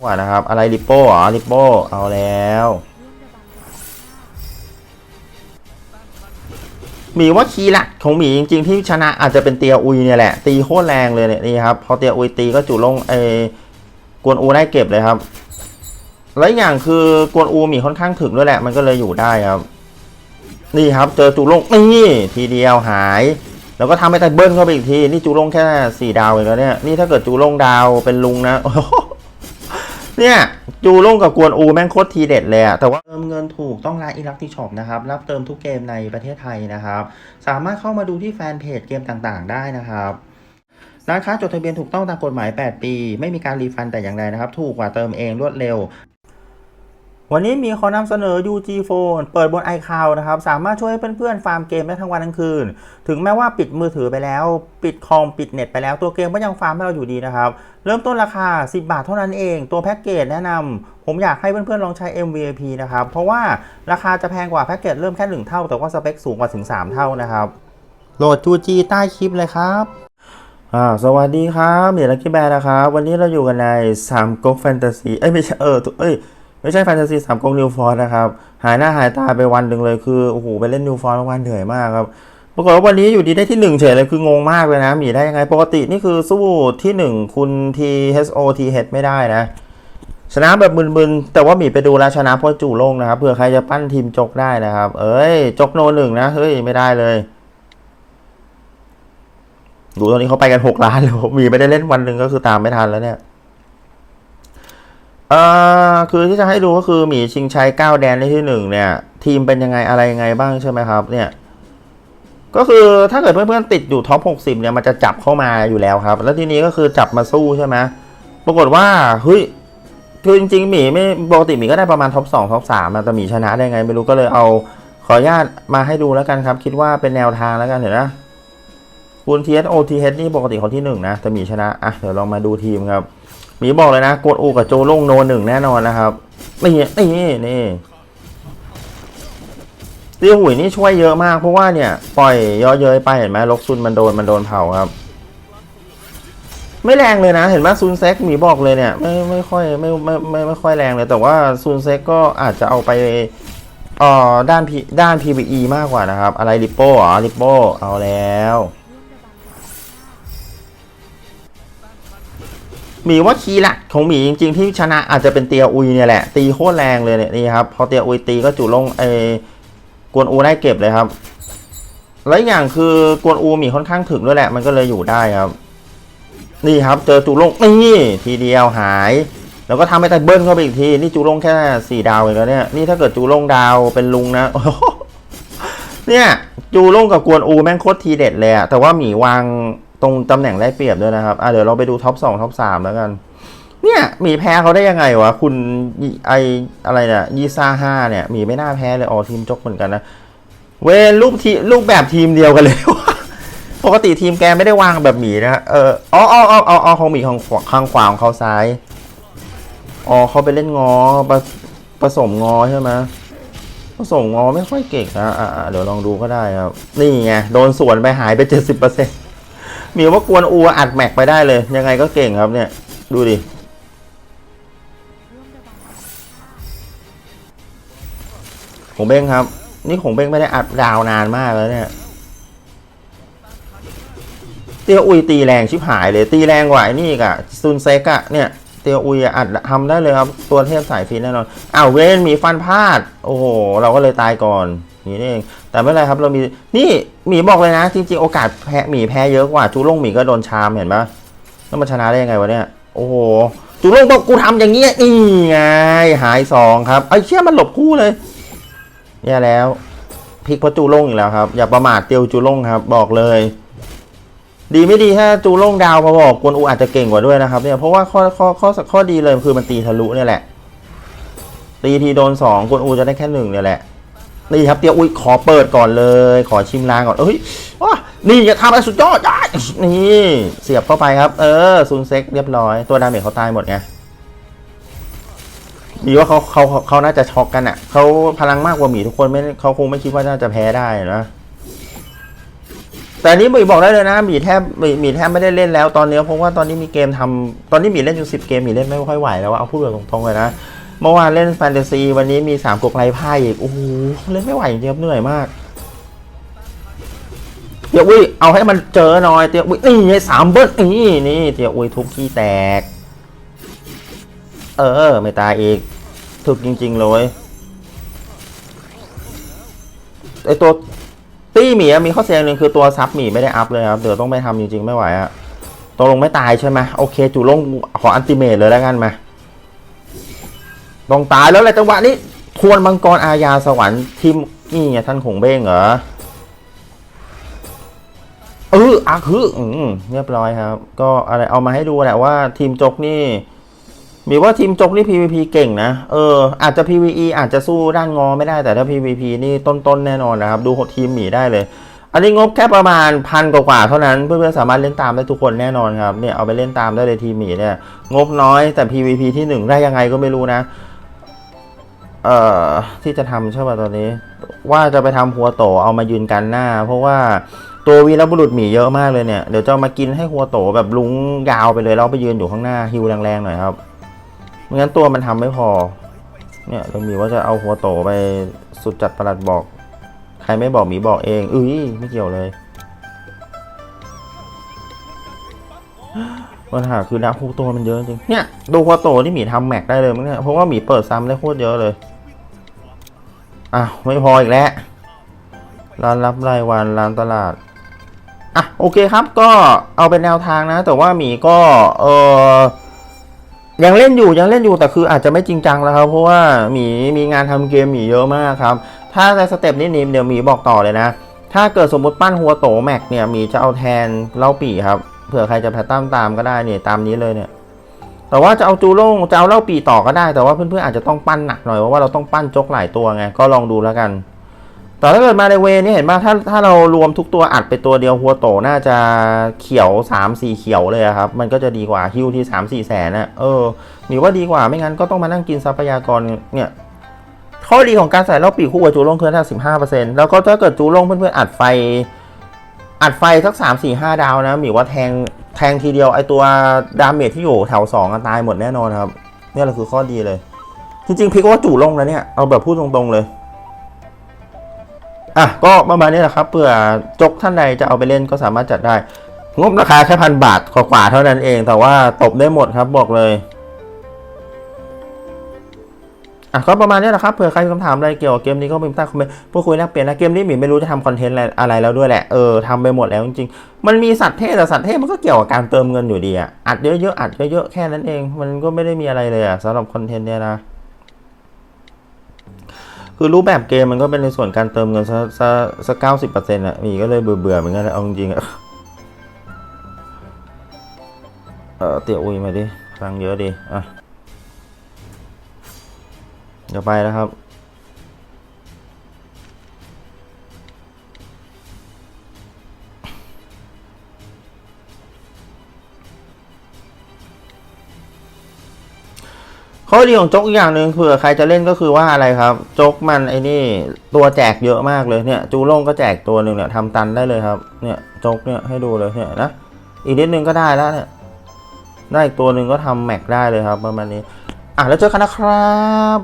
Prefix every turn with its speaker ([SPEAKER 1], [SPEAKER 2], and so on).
[SPEAKER 1] กว่านะครับ อะไรริปโป้เหรอริปโป้เอาแล้ว หมีว่าคีย์หลักของหมีจริง ๆ ที่ชนะอาจจะเป็นเตียอุยเนี่ยแหละ ตีโคตรแรงเลยเนี่ยนี่ครับ พอเตียอุยตีก็จุลงเอกวนอูได้เก็บเลยครับ แล้วอย่างคือกวนอูหมีค่อนข้างถึกด้วยแหละ มันก็เลยอยู่ได้ครับ นี่ครับเจอจูลงนี่ทีเดียวหายแล้วก็ทำให้แต่เบิ้ลเข้าไปอีกที นี่จูลงแค่สี่ดาวเองแล้วเนี่ย นี่ถ้าเกิดจูลงดาวเป็นลุงนะ เนี่ย จูรุ่งกับกวนอูแม่งโคตรทีเด็ดเลยอะแต่ว่าเติมเงินถูกต้องร้านอิลักติช็อปนะครับ รับเติมทุกเกมในประเทศไทยนะครับ สามารถเข้ามาดูที่แฟนเพจเกมต่างๆ ได้นะครับร้านค้าจดทะเบียนถูกต้องตามกฎหมาย 8 ปี ไม่มีการรีฟันแต่อย่างใดนะครับ ถูกกว่าเติมเองรวดเร็ว วันนี้มีขอนำเสนอ UG Phone เปิดบน iCloud นะครับ สามารถช่วยให้เพื่อนๆ ฟาร์มเกมได้ทั้งวันทั้งคืน ถึงแม้ว่าปิดมือถือไปแล้ว ปิดคอมปิดเน็ตไปแล้ว ตัวเกมก็ยังฟาร์มให้เราอยู่ดีนะครับ เริ่มต้นราคา 10 บาทเท่านั้นเอง ตัวแพ็กเกจแนะนำ ผมอยากให้เพื่อนๆ ลองใช้ MVP นะครับ เพราะว่าราคาจะแพงกว่าแพ็กเกจเริ่มแค่ 1 เท่า แต่ว่าสเปคสูงกว่าถึง 3 เท่านะครับ โหลด 2G ใต้คลิปเลยครับอ่าสวัสดีครับเดี๋ยวลักกี้แบร์นะครับ วันนี้เราอยู่กันในสามก๊กแฟนตาซี เอ้ยไม่ใช่เออเอ้ย ไม่ใช่แฟนตาซีสามก๊กนิวฟอร์นะครับ หายหน้าหายตาไปวันหนึ่งเลยคือโอ้โหไปเล่นนิวฟอร์วันเหนื่อยมากครับปรากฏว่าวันนี้อยู่ดีได้ที่หนึ่งเฉยเลยคืองงมากเลยนะหมีได้ยังไง ปกตินี่คือสู้ที่หนึ่งคุณ T H O T H ไม่ได้นะชนะแบบมึนๆ แต่ว่าหมีไปดูแล้วชนะเพราะจู่โล่งนะครับเผื่อใครจะปั้นทีมจกได้นะครับ เอ้ย จกโนหนึ่งนะ เฮ้ย ไม่ได้เลย ดูตอนนี้เขาไปกันหกล้านเลยมีไม่ได้เล่นวันหนึ่งก็คือตามไม่ทันแล้วเนี่ย อ่อคือที่จะให้ดูก็คือหมีชิงชัยเก้าแดนได้ที่หนึ่งเนี่ย ทีมเป็นยังไงอะไรยังไงบ้างใช่ไหมครับ เนี่ย ก็คือถ้าเกิดเพื่อนๆติดอยู่ท็อปหกสิบเนี่ยมันจะจับเข้ามาอยู่แล้วครับ แล้วทีนี้ก็คือจับมาสู้ใช่ไหมปรากฏว่าเฮ้ยคือจริงๆหมีไม่ปกติหมีก็ได้ประมาณท็อปสองท็อปสามแต่หมีชนะได้ไงไม่รู้ก็เลยเอาขออนุญาตมาให้ดูแล้วกันครับ คิดว่าเป็นแนวทางแล้วกันเห็นนะ คุณ TS OTH นี่ปกติเขาที่หนึ่งนะ แต่มีชนะ อะ เดี๋ยวลองมาดูทีมครับ มีบอกเลยนะกดอูกับโจล่งโนหนึ่งแน่นอนนะครับ นี่นี่นี่เตี้ยหุยนี่ช่วยเยอะมาก เพราะว่าเนี่ยปล่อยย่อเย้ยไปเห็นไหมลกซุนมันโดนมันโดนเผาครับ ไม่แรงเลยนะ เห็นไหมซุนเซ็กมีบอกเลยเนี่ย ไม่ไม่ค่อยไม่ไม่ไม่ไม่ค่อยแรงเลย แต่ว่าซุนเซ็กก็อาจจะเอาไปอ่อด้านพีด้าน PVE มากกว่านะครับ อะไรริปโป้เหรอริปโป้เอาแล้ว หมีว่าคีย์หลักของหมีจริง ๆ ที่ชนะอาจจะเป็นเตียอุยเนี่ยแหละ ตีโคตรแรงเลยเนี่ยนี่ครับ พอเตียอุยตีก็จุลงเอกวนอูได้เก็บเลยครับ แล้วอย่างคือกวนอูหมีค่อนข้างถึกด้วยแหละ มันก็เลยอยู่ได้ครับ นี่ครับ เจอจูลงนี่ทีเดียวหาย แล้วก็ทำให้แต่เบิ้ลเข้าไปอีกที นี่จูลงแค่สี่ดาวเองแล้วเนี่ย นี่ถ้าเกิดจูลงดาวเป็นลุงนะเนี่ยจูลงกับกวนอูแม่งโคตรทีเด็ดเลยอะแต่ว่าหมีวาง ตรงตำแหน่งได้เปรียบด้วยนะครับ อะเดี๋ยวเราไปดูท็อปสองท็อปสามแล้วกัน เนี่ยมีแพ้เขาได้ยังไงวะ คุณไออะไรเนี่ยยีซ่าห้าเนี่ย มีไม่น่าแพ้เลยออทีมจกเหมือนกันนะ เวรูปทีรูปแบบทีมเดียวกันเลยวะปกติทีมแกไม่ได้วางแบบหมีนะเอออ๋ออ๋ออ๋ออ๋อของหมีของข้างขวาของเขาซ้าย อ๋อเขาไปเล่นงอผผสมงอใช่ไหมผสมงอไม่ค่อยเก่งนะอะอะเดี๋ยวลองดูก็ได้ครับ นี่ไงโดนสวนไปหายไปเจ็ดสิบเปอร์เซ็นต์ มีว่ากวนอูอัดแม็กไปได้เลย ยังไงก็เก่งครับเนี่ย ดูดิของเบ้งครับ นี่ของเบ้งไม่ได้อัดดาวนานมากแล้วเนี่ยเตียวอุยตีแรงชิบหายเลย ตีแรงกว่าไอ้นี่อีกะซุนเซกอะเนี่ยเตียวอุยอัดทำได้เลยครับ ตัวเทพสายฟินแน่นอนอ้าวเวนมีฟันพลาด โอ้โห เราก็เลยตายก่อน นี่เอง แต่ไม่เป็นไรครับเรามีนี่หมีบอกเลยนะ จริงๆ โอกาสแพ้หมีแพ้เยอะกว่าจูลงหมีก็โดนชามเห็นปะแล้วมันชนะได้ยังไงวะเนี่ยโอ้โหจูลงบอกกูทำอย่างเงี้ยนี่ไงหายสองครับไอ้เชี่ยมันหลบคู่เลยเนี่ยแล้วพลิกเพราะจูลงอีกแล้วครับ อย่าประมาทเตียวจูลงครับ บอกเลย ดีไม่ดีถ้าจูลงดาวพอบอกกวนอูอาจจะเก่งกว่าด้วยนะครับเนี่ยเพราะว่าข้อข้อข้อข้อดีเลยคือมันตีทะลุเนี่ยแหละตีทีโดนสองกวนอูจะได้แค่หนึ่งเนี่ยแหละ นี่ครับเตียวอุ้ยขอเปิดก่อนเลย ขอชิมลางก่อนเอ้ยว้านี่จะทำอะไรสุดยอดได้นี่เสียบเข้าไปครับ เออซุนเซ็กเรียบร้อยตัวดาเมจเขาตายหมดไงดีว่าเขาเขาเขาเขาน่าจะช็อกกันอะเขาพลังมากกว่าหมีทุกคนไม่เขาคงไม่คิดว่าน่าจะแพ้ได้นะแต่นี้หมีบอกได้เลยนะหมีแทบหมีแทบไม่ได้เล่นแล้วตอนนี้เพราะว่าตอนนี้มีเกมทำตอนนี้หมีเล่นอยู่สิบเกมหมีเล่นไม่ค่อยไหวแล้วเอาพูดแบบตรงๆเลยนะ เมื่อวานเล่นแฟนตาซี วันนี้มีสามกกไร้ไพ่อีก โอ้โห เล่นไม่ไหวจริงๆครับเหนื่อยมาก เตียวอุ้ย เอาให้มันเจอหน่อย เตียวอุ้ย นี่ไงสามเบิ้ลนี่นี่ เตียวอุ้ยทุบขี้แตก เออ ไม่ตายอีกถูกจริง ๆ เลยไอตัวตี้หมีมีข้อเสียงหนึ่งคือตัวซับหมีไม่ได้อัพเลยครับเดี๋ยวต้องไปทำจริง ๆ ไม่ไหวอะตกลงไม่ตายใช่ไหมโอเคจู่ลงขออันติเมตเลยแล้วกันมา ต้องตายแล้วแหละจังหวะนี้ ทวนมังกรอาญาสวรรค์ทีมนี่ไงท่านคงเบ้งเหรอเอออาคืออืมเรียบร้อยครับ ก็อะไรเอามาให้ดูแหละว่าทีมจกนี่ มีว่าทีมจกนี่ PVP เก่งนะ เออ อาจจะ PVE อาจจะสู้ด้านงอไม่ได้แต่ถ้า PVP นี่ต้นๆแน่นอนนะครับ ดูทีมหมีได้เลย อันนี้งบแค่ประมาณพันกว่าเท่านั้น เพื่อนๆสามารถเล่นตามได้ทุกคนแน่นอนครับเนี่ยเอาไปเล่นตามได้เลยทีมหมีเนี่ยงบน้อยแต่ PVP ที่หนึ่งได้ยังไงก็ไม่รู้นะ เอ่อที่จะทำใช่ป่ะตอนนี้ ว่าจะไปทำหัวโตเอามายืนกันหน้า เพราะว่าตัววีรบุรุษหมีเยอะมากเลยเนี่ยเดี๋ยวจะมากินให้หัวโตแบบลุงยาวไปเลยแล้วไปยืนอยู่ข้างหน้าฮิวแรงๆหน่อยครับไม่งั้นตัวมันทำไม่พอ เนี่ยเรามีว่าจะเอาหัวโตไปสุดจัดประหลัดบอก ใครไม่บอกหมีบอกเองอุ้ยไม่เกี่ยวเลย ปัญหาคือดักฮูตัวมันเยอะจริง เนี่ย ดูหัวโตที่หมีทำแม็กได้เลยมั้งเนี่ย เพราะว่าหมีเปิดซ้ำได้โคตรเยอะเลย อ้าวไม่พออีกแล้ว ร้านรับรายวันร้านตลาด อะโอเคครับก็เอาเป็นแนวทางนะ แต่ว่าหมีก็เออยังเล่นอยู่ยังเล่นอยู่แต่คืออาจจะไม่จริงจังแล้วครับ เพราะว่าหมีมีงานทำเกมหมีเยอะมากครับ ถ้าในสเต็ปนี้นิมเดี๋ยวหมีบอกต่อเลยนะ ถ้าเกิดสมมติปั้นหัวโตแม็กเนี่ยหมีจะเอาแทนเล่าปี่ครับ เผื่อใครจะแพตตั้มตามก็ได้เนี่ยตามนี้เลยเนี่ย แต่ว่าจะเอาจูโล่งจะเอาเล่าปีต่อก็ได้ แต่ว่าเพื่อนๆอาจจะต้องปั้นหนักหน่อยเพราะว่าเราต้องปั้นจกหลายตัวไงก็ลองดูแล้วกันแต่ถ้าเกิดมาในเวนี้เห็นป่ะถ้าถ้าเรารวมทุกตัวอัดไปตัวเดียวหัวโตน่าจะเขียว3ามสีเขียวเลยครับ มันก็จะดีกว่าฮิวที่3ามสี่แสนนะเออมีว่าดีกว่าไม่งั้นก็ต้องมานั่งกินทรัพยากรเนี่ยข้อดีของการใส่เล่าปีคู่กับจูโล่งคือถ้าสิบห้าเปอร์เซ็นต์แล้วก็ถ้าเกิดจูโล่งเพื่อนๆอัดไฟ อัดไฟสักสามสี่ห้าดาวนะหมีว่าแทงแทงทีเดียวไอตัวดาเมจที่อยู่แถวสองตายหมดแน่นอนครับ เนี่ยแหละคือข้อดีเลย จริงๆพี่ก็ว่าจู่ลงแล้วเนี่ย เอาแบบพูดตรงๆเลย อะ ก็ประมาณนี้แหละครับเผื่อจกท่านใดจะเอาไปเล่นก็สามารถจัดได้ งบราคาแค่พันบาทกว่าๆเท่านั้นเอง แต่ว่าตบได้หมดครับบอกเลย อะก็ประมาณนี้แหละครับเผื่อใครมีคำถามอะไรเกี่ยวกับเกมนี้ก็พิมพ์ใต้คอมเมนต์พูดคุยแลกเปลี่ยนนะเกมนี้หมีไม่รู้จะทำคอนเทนต์อะไรอะไรแล้วด้วยแหละเออทำไปหมดแล้วจริงๆมันมีสัตว์เทศแต่สัตว์เทศมันก็เกี่ยวกับการเติมเงินอยู่ดีอะอัดเยอะๆอัดเยอะๆแค่นั้นเอง มันก็ไม่ได้มีอะไรเลยอะสำหรับคอนเทนต์เนี่ยนะคือรูปแบบเกมมันก็เป็นในส่วนการเติมเงินซะซะสักเก้าสิบเปอร์เซ็นต์อะมีก็เลยเบื่อๆเหมือนกันเอาจริงๆอะเออเตี๋ยวอุ้ยมาดิพลังเยอะดิอะ เดี๋ยวไปแล้วครับ ข้อดีของโจ๊กอีกอย่างหนึ่งเผื่อใครจะเล่นก็คือว่าอะไรครับ โจ๊กมันไอ้นี่ตัวแจกเยอะมากเลยเนี่ย จูโล่งก็แจกตัวหนึ่งเนี่ยทำตันได้เลยครับ เนี่ยโจ๊กเนี่ยให้ดูเลยเนี่ยนะอีกนิดนึงก็ได้แล้วเนี่ยได้อีกตัวหนึ่งก็ทำแม็กได้เลยครับประมาณนี้ อะแล้วเจอกันนะครับ